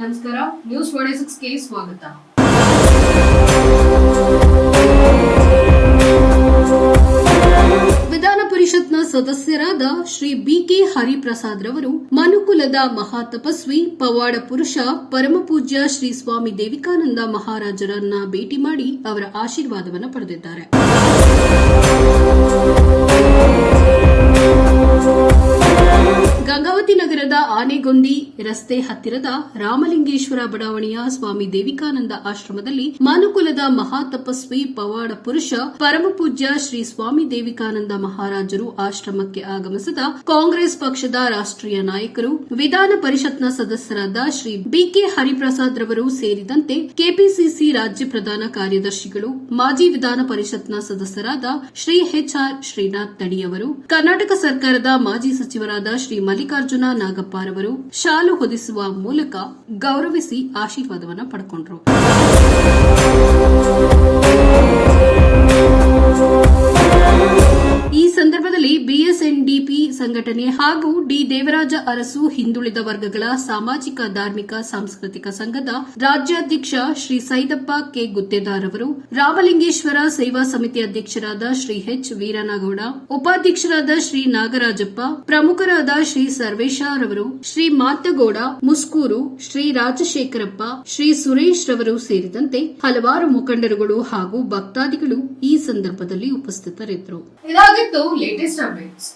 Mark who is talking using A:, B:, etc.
A: ನಮಸ್ಕಾರ news forty ಸಿಕ್ಸ್ಗೆ ಸ್ವಾಗತ. ವಿಧಾನ ಪರಿಷತ್ನ ಸದಸ್ಯರಾದ ಶ್ರೀ ಬಿಕೆ ಹರಿಪ್ರಸಾದ್ ರವರು, ಮನುಕುಲದ ಮಹಾತಪಸ್ವಿ ಪವಾಡ ಪುರುಷ ಪರಮಪೂಜ್ಯ ಶ್ರೀ ಸ್ವಾಮಿ ದೇವಿಕಾನಂದ ಮಹಾರಾಜರನ್ನ ಭೇಟಿ ಮಾಡಿ ಅವರ ಆಶೀರ್ವಾದವನ್ನು ಪಡೆದಿದ್ದಾರೆ. ಗಂಗಾವತಿ ನಗರದ ಆನೆಗೊಂದಿ ರಸ್ತೆ ಹತ್ತಿರದ ರಾಮಲಿಂಗೇಶ್ವರ ಬಡಾವಣೆಯ ಸ್ವಾಮಿ ದೇವಿಕಾನಂದ ಆಶ್ರಮದಲ್ಲಿ ಮಾನುಕುಲದ ಮಹಾತಪಸ್ವಿ ಪವಾಡ ಪುರುಷ ಪರಮಪೂಜ್ಯ ಶ್ರೀ ಸ್ವಾಮಿ ದೇವಿಕಾನಂದ ಮಹಾರಾಜರು ಆಶ್ರಮಕ್ಕೆ ಆಗಮಿಸಿದ ಕಾಂಗ್ರೆಸ್ ಪಕ್ಷದ ರಾಷ್ಟ್ರೀಯ ನಾಯಕರು, ವಿಧಾನ ಪರಿಷತ್ನ ಸದಸ್ಯರಾದ ಶ್ರೀ ಬಿಕೆ ಹರಿಪ್ರಸಾದ್ ರವರು ಸೇರಿದಂತೆ ಕೆಪಿಸಿಸಿ ರಾಜ್ಯ ಪ್ರಧಾನ ಕಾರ್ಯದರ್ಶಿಗಳು, ಮಾಜಿ ವಿಧಾನ ಪರಿಷತ್ನ ಸದಸ್ಯರಾದ ಶ್ರೀ ಎಚ್ಆರ್ ಶ್ರೀನಾಥ್ ತಡಿಯವರು, ಕರ್ನಾಟಕ ಸರ್ಕಾರದ ಮಾಜಿ ಸಚಿವರಾದ ಶ್ರೀ ಮಲ್ಲಿಕಾರ್ಜುನ ನಾಗಪ್ಪರವರು ಶಾಲು ಹೊದಿಸುವ ಮೂಲಕ ಗೌರವಿಸಿ ಆಶೀರ್ವಾದವನ್ನು ಪಡ್ಕೊಂಡ್ರು. ಬಿಎಸ್ಎನ್ಡಿಪಿ ಸಂಘಟನೆ ಹಾಗೂ ಡಿ ದೇವರಾಜ ಅರಸು ಹಿಂದುಳಿದ ವರ್ಗಗಳ ಸಾಮಾಜಿಕ, ಧಾರ್ಮಿಕ, ಸಾಂಸ್ಕೃತಿಕ ಸಂಘದ ರಾಜ್ಯಾಧ್ಯಕ್ಷ ಶ್ರೀ ಸೈದಪ್ಪ ಕೆ. ಗುತ್ತೇದಾರ್ ಅವರು, ರಾಮಲಿಂಗೇಶ್ವರ ಸೇವಾ ಸಮಿತಿ ಅಧ್ಯಕ್ಷರಾದ ಶ್ರೀ ಎಚ್. ವೀರನಗೌಡ, ಉಪಾಧ್ಯಕ್ಷರಾದ ಶ್ರೀ ನಾಗರಾಜಪ್ಪ, ಪ್ರಮುಖರಾದ ಶ್ರೀ ಸರ್ವೇಶರವರು ಶ್ರೀ ಮಾತಗೌಡ, ಮುಸ್ಕೂರು, ಶ್ರೀ ರಾಜಶೇಖರಪ್ಪ, ಶ್ರೀ ಸುರೇಶ್ ರವರು ಸೇರಿದಂತೆ ಹಲವಾರು ಮುಖಂಡರುಗಳು ಹಾಗೂ ಭಕ್ತಾದಿಗಳು ಈ ಸಂದರ್ಭದಲ್ಲಿ ಉಪಸ್ಥಿತರಿದ್ದರು. ಇದಾಗಿತ್ತು ಲೇಟೆಸ್ಟ್ ಅಪ್ಡೇಟ್ಸ್